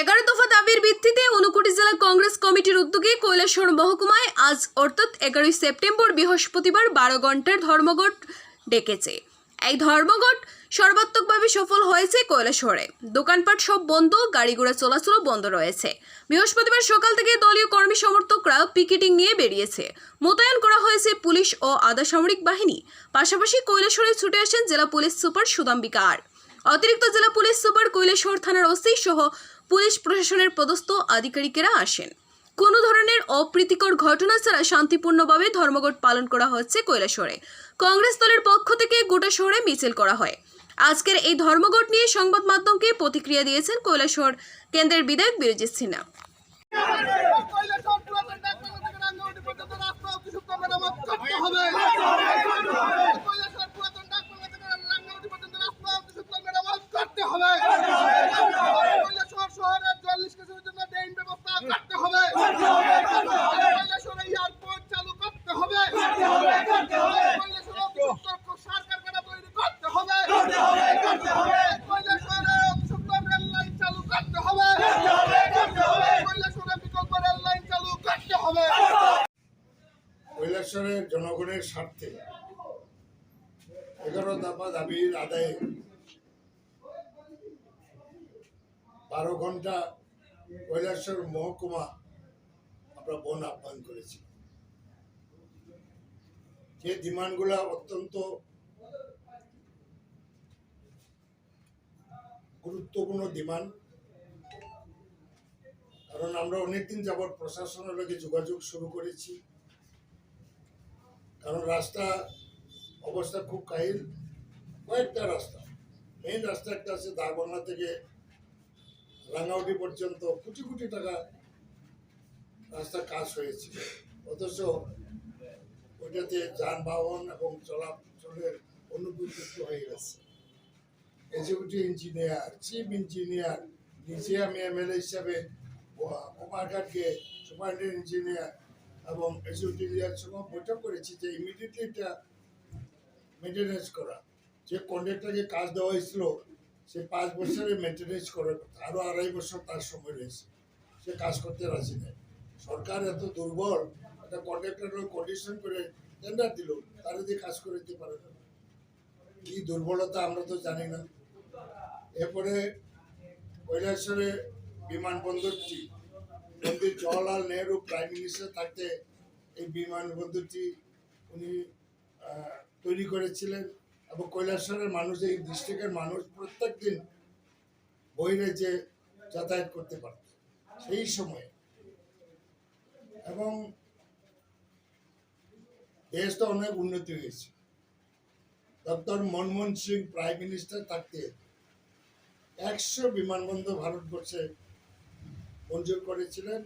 এগারো দফা দাবির ভিত্তিতে ঊনকোটি জেলা কংগ্রেস কমিটির উদ্যোগে কৈলাসহর মহকুমায় আজ অর্থাৎ এগারোই সেপ্টেম্বর বৃহস্পতিবার বারো ঘণ্টার ধর্মঘট ডেকেছে। এই ধর্মঘট সর্বাত্মকভাবে সফল হয়েছে কৈলাসহরে। দোকানপাট সব বন্ধ গাড়ি ঘোড়া চলাচলও বন্ধ রয়েছে। বৃহস্পতিবার সকাল থেকে দলীয় কর্মী সমর্থকরা পিকেটিং নিয়ে বেরিয়েছে। মোতায়েন করা হয়েছে পুলিশ ও আধা সামরিক বাহিনী। পাশাপাশি কৈলাসহরে ছুটে আসেন জেলা পুলিশ সুপার সুদাম্বিকা আর। অতিরিক্ত জেলা পুলিশ সুপার কৈলাসহর থানার ওসি সহ পুলিশ প্রশাসনের পদস্থ আধিকারিকেরা আসেন। কোনো ধরনের অপ্রীতিকর ঘটনা ছাড়া শান্তিপূর্ণভাবে ধর্মঘট পালন করা হচ্ছে কৈলাসহরে। কংগ্রেস দলের পক্ষ থেকে গোটা শহরে মিছিল করা হয়। আজকের এই ধর্মঘট নিয়ে সংবাদ মাধ্যমকে প্রতিক্রিয়া দিয়েছেন কৈলাসহর কেন্দ্রের বিধায়ক বিরজিৎ সিনহা। কৈলাসহর পুরাতন ডাকবাংলো থেকে রাঙ্গামাটি পর্যন্ত রাস্তা অতিসুক্ত মেরামত করতে হবে। কৈলাসহর পুরাতন ডাকবাংলো থেকে রাঙ্গামাটি পর্যন্ত রাস্তা অতিসুক্ত মেরামত করতে হবে। কৈলাসহর শহরের ৪০ কিলোমিটার জন্য ড্রেন ব্যবস্থা করতে হবে। কৈলাসহরে এয়ারপোর্ট চালু করতে হবে। কৈলাসহরে অতিসুক্ত সার কারখানা তৈরি করতে হবে। কৈলাসহরে অতিসুক্ত রেল লাইন চালু করতে হবে। কৈলাসহরে বিকল্প রেল লাইন চালু করতে হবে। কৈলাসরের জনগণের স্বার্থে এগারো দফা দাবির আদায়ে বারো ঘণ্টা কৈলাসর মহকুমা আমরা বন আহ্বান করেছি। যে ডিমান্ডগুলা অত্যন্ত গুরুত্বপূর্ণ ডিমান্ড কারণ আমরা অনেকদিন যাবৎ প্রশাসনের লগে যোগাযোগ শুরু করেছি। কারণ রাস্তা অবস্থা খুব কাহিল। কয়েকটা রাস্তা। মেইন রাস্তা একটা আছে দারবাংলা থেকে রাঙ্গাউটি পর্যন্ত কোটি কোটি টাকা রাস্তা কাজ হয়েছে। অথচ ওইটাতে যানবাহন এবং চলাচলের অনুপযুক্ত হয়ে গেছে। এক্সিকিউটিভ ইঞ্জিনিয়ার চিফ ইঞ্জিনিয়ার নিজে আমি এমএলএ হিসাবে কোমারঘাটকে সুপারিনটেন্ডেন্ট ইঞ্জিনিয়ার এবং এক্সিকিউটিভ সঙ্গে বৈঠক করেছি যে ইমিডিয়েটলি এটা মেনটেনেন্স করা। যে কন্ট্রাক্টরকে কাজ দেওয়া হয়েছিল, সে পাঁচ বছরে মেনটেনেন্স করার কথা। আরও আড়াই বছর তার সময় রয়েছে। সে কাজ করতে রাজি নেই। সরকার এত দুর্বল, একটা কন্ট্রাক্টরের কন্ডিশন করে টেন্ডার দিল, তারা দিয়ে কাজ করে দিতে পারে না কি দুর্বলতা আমরা তো জানি না। এরপরে কৈলাসরে বিমানবন্দরটি পণ্ডিত জওয়াহরলাল নেহরু প্রাইম মিনিস্টার থাকতে এই বিমানবন্দরটি উনি তৈরি করেছিলেন এবং কৈলাসরের মানুষ, এই ডিস্ট্রিক্টের মানুষ প্রত্যেক দিন বহিরেজে যাতায়াত করতে পারত, সেই সময়ে। এবং দেশ তো অনেক উন্নতি হয়েছে। Doctor Manmohan Singh prime minister থাকতে একশো বিমানবন্দর ভারতবর্ষে মঞ্জুর করেছিলেন,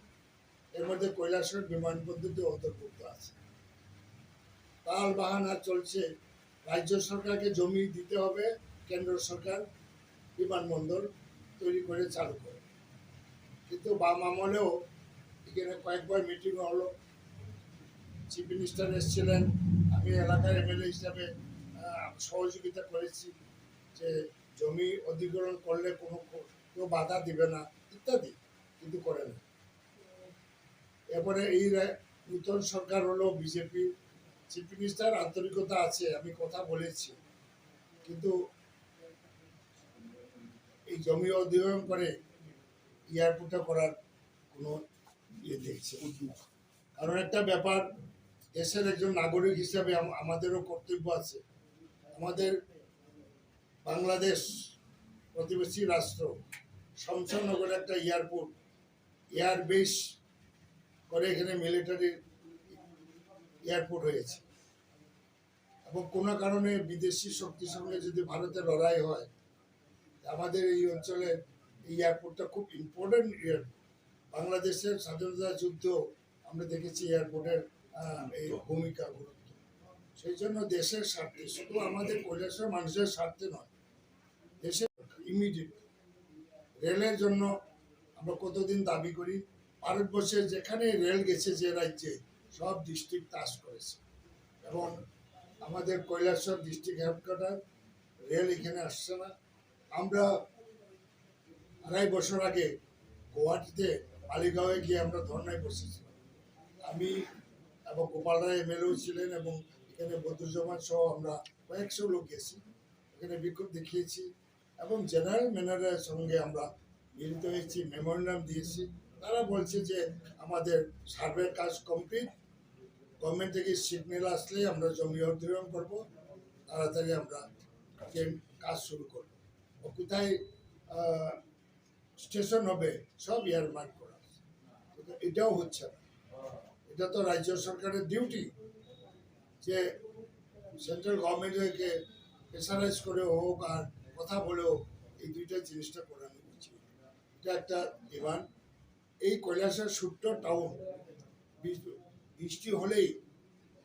এর মধ্যে কৈলাসর বিমানবন্দরটি অন্তর্ভুক্ত আছে। তাল বাহানা চলছে, রাজ্য সরকারকে জমি দিতে হবে, কেন্দ্র সরকার বিমানবন্দর তৈরি করে চালু করে। কিন্তু বাম আমলেও এখানে কয়েকবার মিটিং হলো। চিফ মিনিস্টার এসেছিলেন, আমি এলাকার এমএলএ হিসাবে সহযোগিতা করেছি যে জমি অধিগ্রহণ করলে কোনো কেউ বাধা দিবে না, ইত্যাদি। কিন্তু করে না। এরপরে এই নূতন সরকার হলো বিজেপি চিফ মিনিস্টার আন্তরিকতা আছে, আমি কথা বলেছি। কিন্তু এই জমি অধিগ্রহণ করে এয়ারপোর্টটা করার কোনো ইয়ে দেখছে, উদ্যোগ। কারণ একটা ব্যাপার, দেশের একজন নাগরিক হিসাবে আমাদেরও কর্তব্য আছে। আমাদের বাংলাদেশ প্রতিবেশী রাষ্ট্র শমশানগরে একটা এয়ারপোর্ট এয়ার বেস করে এখানে মিলিটারি এয়ারপোর্ট হয়েছে। এবং কোনো কারণে বিদেশি শক্তির সঙ্গে যদি ভারতের লড়াই হয়, আমাদের এই অঞ্চলে এই এয়ারপোর্টটা খুব ইম্পর্টেন্ট এয়ারপোর্ট বাংলাদেশের স্বাধীনতা যুদ্ধ আমরা দেখেছি এয়ারপোর্টের এই ভূমিকা গুরুত্ব। সেই জন্য দেশের স্বার্থে, শুধু আমাদের কৈলাসের মানুষের স্বার্থে নয়, দেশের ইমিডিয়েট রেলের জন্য আমরা কতদিন দাবি করি? ভারতবর্ষে যেখানে রেল গেছে, যে রাজ্যে, সব ডিস্ট্রিক্ট তাস করেছে। এবং আমাদের কৈলাসর ডিস্ট্রিক্ট হেডকোয়ার্টার রেল এখানে আসছে না। আমরা আড়াই বছর আগে গুয়াহাটিতে মালিগাঁওয়ে গিয়ে আমরা ধর্নায় বসেছিলাম। আমি এবং গোপাল রায় এমএলএও ছিলেন এবং এখানে বদরুজ্জামান সহ আমরা কয়েকশো লোক গেছি। এখানে বিক্ষোভ দেখিয়েছি এবং জেনারেল ম্যানেজারের সঙ্গে আমরা মিলিত হয়েছি মেমোরিয়াম দিয়েছি। তারা বলছে যে আমাদের সার্ভের কাজ কমপ্লিট গভর্নমেন্ট থেকে সিগন্যাল আসলে আমরা জমি অধিগ্রহণ করব। তাড়াতাড়ি আমরা কাজ শুরু করব। ও কোথায়? স্টেশন হবে, সব ইয়ারমার্ক করা এটাও হচ্ছে না। এটা তো রাজ্য সরকারের ডিউটি যে সেন্ট্রাল গভর্নমেন্টকে প্রেসারাইজ করে হোক আর কথা বলেও এই দুইটা জিনিসটা করানো এটা একটা ডিমান্ড এই কৈলাসের সূত্র টাউন। বৃষ্টি- হলেই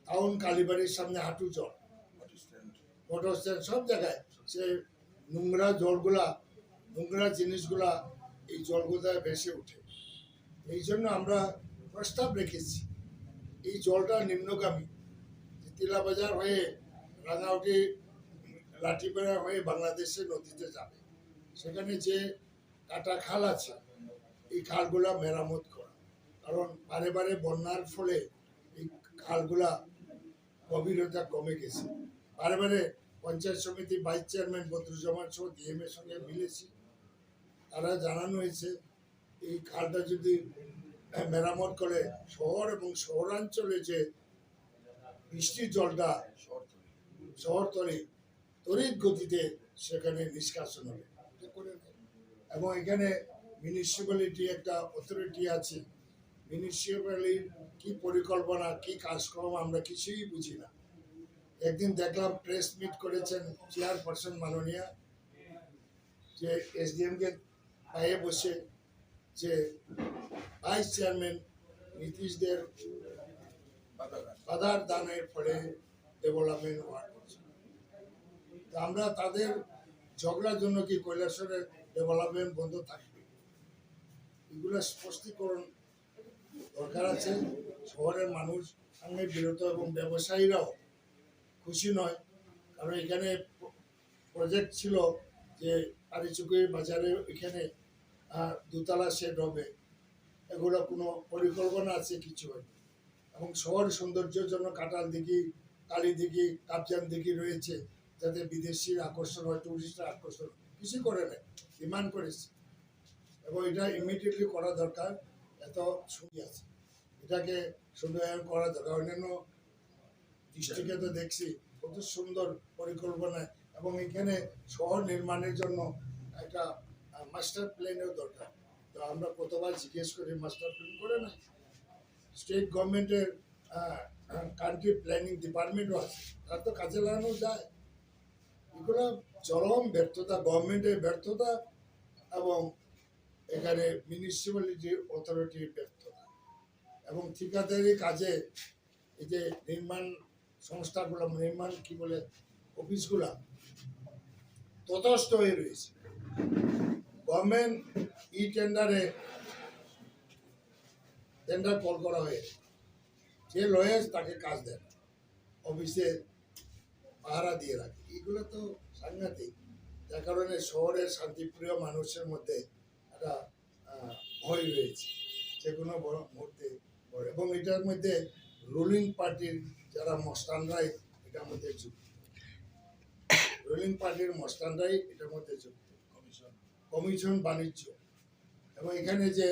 টাউন কালীবাড়ির সামনে হাঁটু জল মোটর স্ট্যান্ড, সব জায়গায়। সে নোংরা জলগুলা, নোংরা জিনিসগুলা এই জলগুলায় ভেসে ওঠে। এই জন্য আমরা প্রস্তাব রেখেছি, এই জলটা নিম্নগামী। তিলাবাজার হয়ে রাঙাউটি লাঠিপাড়া হয়ে বাংলাদেশের নদীতে যাবে। সেখানে যে কাটা খাল আছে, এই খালগুলা মেরামত করা। কারণ বারে বারে বন্যার ফলে এই খালগুলা গভীরতা কমে গেছে। বারে বারে পঞ্চায়েত সমিতি ভাইস চেয়ারম্যান বদরুজ্জামান সহ ডিএম এর সঙ্গে মিলেছি। তারা জানানো হয়েছে, এই খালটা যদি মেরামত করে শহর এবং শহরাঞ্চলে যে বৃষ্টির জলটা শহরতলে তড়িৎ গতিতে সেখানে নিষ্কাশন হবে। করে। এবং এখানে মিউনিসিপ্যালিটি একটা অথরিটি আছে মিউনিসিপ্যালিটির কি পরিকল্পনা, কি কাজকর্ম আমরা কিছুই বুঝি না একদিন দেখলাম প্রেস মিট করেছেন চেয়ারপারসন মাননীয়া, যে এসডিএমকে পায়ে বসে যে ভাইস চেয়ারম্যান নীতিশদের বাধার দানের ফলে ডেভেলপমেন্ট। তা আমরা তাদের ঝগড়ার জন্য কি কৈলাসরের ডেভেলপমেন্ট বন্ধ থাকবে। এগুলো স্পষ্টীকরণ দরকার আছে। শহরের মানুষ সঙ্গে বিরত এবং ব্যবসায়ীরাও খুশি নয়। কারণ এখানে প্রজেক্ট ছিল যে কারিচুকি বাজারে এখানে দোতলা শেড হবে। এগুলো কোনো পরিকল্পনা আছে কিছু হয়নি। এবং শহর সৌন্দর্যের জন্য কাটাল দিঘি, কালী দিঘি কাবজান দিঘি রয়েছে। যাতে বিদেশির আকর্ষণ হয় টুরিস্টের আকর্ষণ কিছু করে নেয় ডিমান্ড করেছে। এবং এটা ইমিডিয়েটলি করা দরকার, এত সুবিধা আছে। এটাকে সুন্দর করা দরকার, অন্যান্য ডিস্ট্রিক্টে তো দেখছি, কত সুন্দর পরিকল্পনা। এবং এখানে শহর নির্মাণের জন্য একটা মাস্টার প্ল্যানের দরকার। তো আমরা কতবার জিজ্ঞেস করি মাস্টার প্ল্যান করে না স্টেট গভর্নমেন্টের কান্ট্রি প্ল্যানিং ডিপার্টমেন্টও আছে। তার তো কাজে লাগানো যায়। এগুলো চরম ব্যর্থতা গভর্নমেন্টের ব্যর্থতা এবং এখানে মিউনিসিপ্যালিটির অথরিটির ব্যর্থতা। এবং ঠিকাদারি কাজে এই যে নির্মাণ সংস্থাগুলো, নির্মাণ কি বলে, অফিসগুলা তথস্থ হয়ে রয়েছে। গভর্নমেন্ট ই টেন্ডারে টেন্ডার কল করা হয়েছে যে লয়েস তাকে কাজ দেন অফিসে পাহারা দিয়ে রাখে। এগুলো তো সাংঘাতিক। যার কারণে শহরের শান্তিপ্রিয় মানুষের মধ্যে একটা ভয় রয়েছে। যে কোনো মুহূর্তে এবং এটার মধ্যে রুলিং পার্টির যারা মস্তানরাই এটার মধ্যে যুক্ত। রুলিং পার্টির মস্তানরাই এটার মধ্যে যুক্ত। কমিশন কমিশন বাণিজ্য। এবং এখানে যে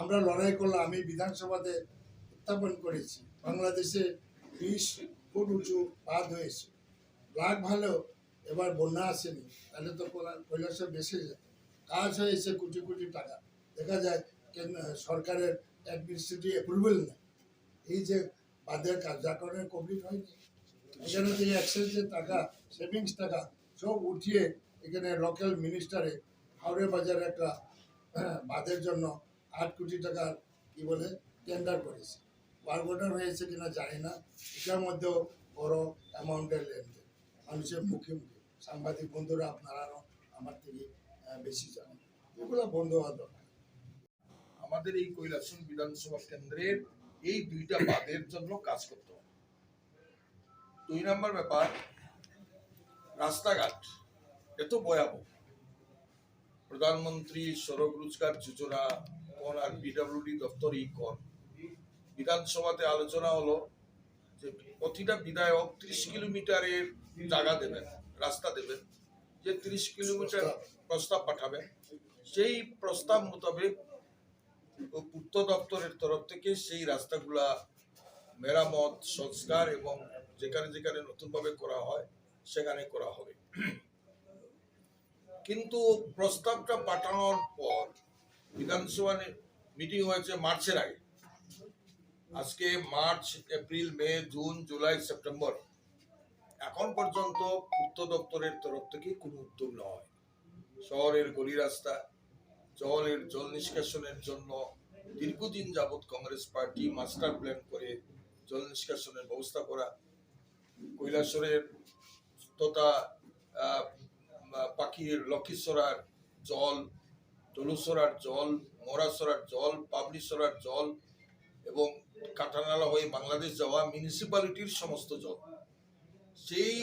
আমরা লড়াই করলাম, আমি বিধানসভাতে উত্থাপন করেছি। বাংলাদেশে বিশ ফুট উঁচু বাদ হয়েছে। লাখ ভালো এবার বন্যা আসেনি তাহলে তো কৈলা- কৈলাসে বেশি যেত। কাজ হয়েছে কোটি কোটি টাকা। দেখা যায় সরকারের অ্যাডমিনিস্ট্রেটিভ অ্যাপ্রুভেল নেই। এই যে বাঁধের কাজ যার কারণে কমপ্লিট হয়নি। এখানে থেকে এক্সচেঞ্জের টাকা সেভিংস টাকা সব উঠিয়ে এখানে লোকাল মিনিস্টারে হাওড়ে বাজারে একটা হ্যাঁ, বাঁধের জন্য আট কোটি টাকার কি বলে টেন্ডার করেছে। বারগোটার হয়েছে কিনা জানি না। এটার মধ্যেও বড় অ্যামাউন্টের লেনদেন। মানুষের মুখে মুখে। সাংবাদিক বন্ধুরা, আপনারাও আমার থেকে বেশি জানেন। এগুলো বন্ধ হওয়া দরকার। আমাদের এই কৈলাসন বিধানসভা কেন্দ্রের এই দুইটা বাদের জন্য কাজ করতে হবে। দুই নম্বর ব্যাপার, রাস্তাঘাট এত ভয়াবহ। প্রধানমন্ত্রী সড়ক রোজগার যোজনা কোন আর বিডব্লিউডি দপ্তর ই কোন। বিধানসভাতে আলোচনা হলো যে প্রতিটা বিধায়ক ত্রিশ কিলোমিটারের জায়গা দেবেন। রাস্তা দেবেন, যে তিরিশ কিলোমিটার প্রস্তাব পাঠাবেন, সেই প্রস্তাব মোতাবেক পূর্ত দপ্তরের তরফ থেকে সেই রাস্তাগুলা মেরামত, সংস্কার এবং যেখানে যেখানে নতুনভাবে করা হয়, সেখানে করা হবে। কিন্তু প্রস্তাবটা পাঠানোর পর বিধানসভা মিটিং হয়েছে মার্চের আগে। আজকে March, April, May, June, July, September. এখন পর্যন্ত পূর্ত দপ্তরের তরফ থেকে কোনো উদ্যোগ নেওয়া হয় শহরের গলি রাস্তা জলের জল নিষ্কাশনের জন্য দীর্ঘদিন যাবৎ কংগ্রেস পার্টি মাস্টার প্ল্যান করে জল নিষ্কাশনের ব্যবস্থা করা, কৈলাসরের তথা পাখির লক্ষ্মীশ্বরার জল টলুসরার জল, মোরাসরার জল, পাবলিসরার জল এবং কাটানালা হয়ে বাংলাদেশ যাওয়া মিউনিসিপ্যালিটির সমস্ত জল। সেই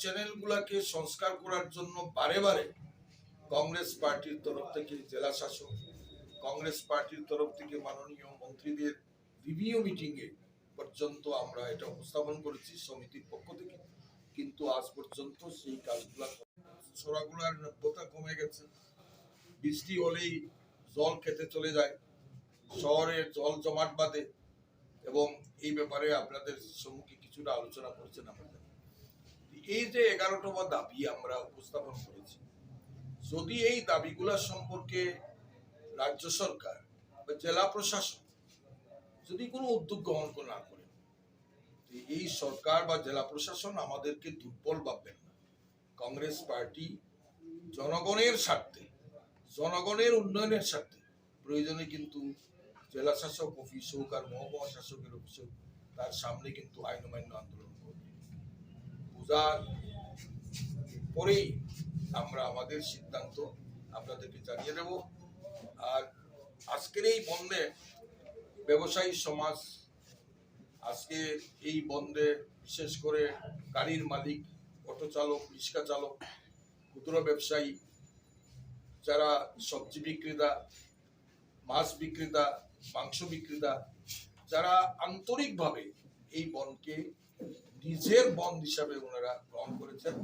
চ্যানেলগুলোকে সংস্কার করার জন্য বারে বারে কংগ্রেস পার্টির তরফ থেকে জেলা শাসক, কংগ্রেস পার্টির তরফ থেকে মাননীয় মন্ত্রীদের রিভিউ মিটিংয়ে পর্যন্ত আমরা এটা উপস্থাপন করেছি সমিতির পক্ষ থেকে। কিন্তু আজ পর্যন্ত সেই কাজগুলা সরাগুলার নব্যতা কমে গেছে। বৃষ্টি হলেই জল খেতে চলে যায় শহরের জল জমাট বাঁধে এবং এই ব্যাপারে আপনাদের সম্মুখে কিছুটা আলোচনা করছেন আমাদের। এই যে এগারোতম দাবি আমরা উপস্থাপন করেছি, যদি এই দাবিগুলা সম্পর্কে রাজ্য সরকার বা জেলা প্রশাসন যদি কোনো উদ্যোগ গ্রহণ না করে এই সরকার বা জেলা প্রশাসন আমাদেরকে দুর্বল ভাববেন না। কংগ্রেস পার্টি জনগণের স্বার্থে, জনগণের উন্নয়নের স্বার্থে, প্রয়োজনে কিন্তু জেলা শাসক অফিস হোক আর মহকুমা শাসকের অফিস হোক, তার সামনে কিন্তু আইন অমান্য আন্দোলন পূজার পরেই আমরা আমাদের সিদ্ধান্ত আপনাদেরকে জানিয়ে দেব। আর আজকের এই বন্ধে ব্যবসায়ী সমাজ, আজকে এই বন্ধে বিশেষ করে গাড়ির মালিক, অটো চালক, রিক্সা চালক, ক্ষুদ্র ব্যবসায়ী, যারা সবজি বিক্রেতা, মাছ বিক্রেতা, মাংস বিক্রেতা, যারা আন্তরিকভাবে এই বনকে নিজের বন হিসাবে ওনারা গ্রহণ করেছেন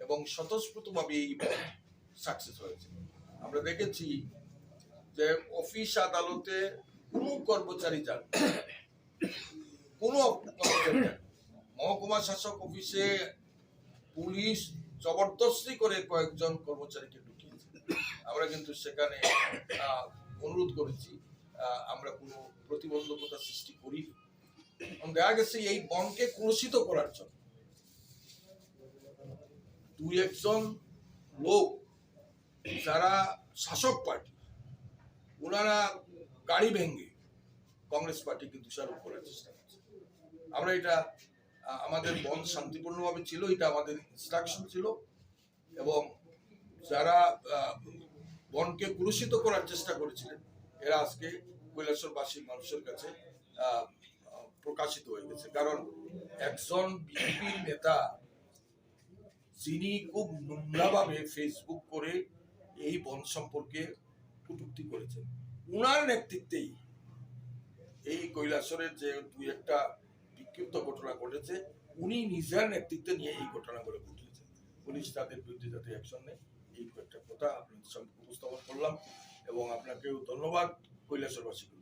এবং স্বতঃস্ফূর্তভাবে এই সাকসেস হয়েছে। আমরা দেখেছি যে অফিস আদালতে কোনো কর্মচারী যান কোনো কর্মচারী। মহকুমা শাসক অফিসে পুলিশ জবরদস্তি করে কয়েকজন কর্মচারীকে ঢুকিয়েছে। আমরা কিন্তু সেখানে অনুরোধ করেছি আমরা কোনো প্রতিবন্ধকতা সৃষ্টি করি দেখা গেছে এই বনকে কলুষিত করার জন্য। দুই একজন লোক যারা শাসক পার্টি, ওনারা গাড়ি ভেঙে কংগ্রেস পার্টিকে দোষারোপ করার চেষ্টা করছে। আমরা এটা, আমাদের বন শান্তিপূর্ণভাবে ছিল, এটা আমাদের ইনস্ট্রাকশন ছিল এবং যারা বনকে কুলুষিত করার চেষ্টা করেছিলেন, এরা আজকে কৈলাসরবাসী মানুষের কাছে প্রকাশিত হয়ে গেছে কারণ একজন বিজেপির নেতা যিনি খুব নোংরাভাবে ফেসবুক করে এই বন সম্পর্কে কটূক্তি করেছেন। উনার নেতৃত্বেই এই কৈলাসরের যে দুই একটা বিক্ষিপ্ত ঘটনা ঘটেছে, উনি নিজের নেতৃত্বে নিয়ে এই ঘটনাগুলো ঘটিয়েছেন পুলিশ তাদের বিরুদ্ধে যাতে অ্যাকশন নেয়, এই কয়েকটা কথা আপনাদের সামনে উপস্থাপন করলাম। এবং আপনাকেও ধন্যবাদ কৈলাসরবাসীকে।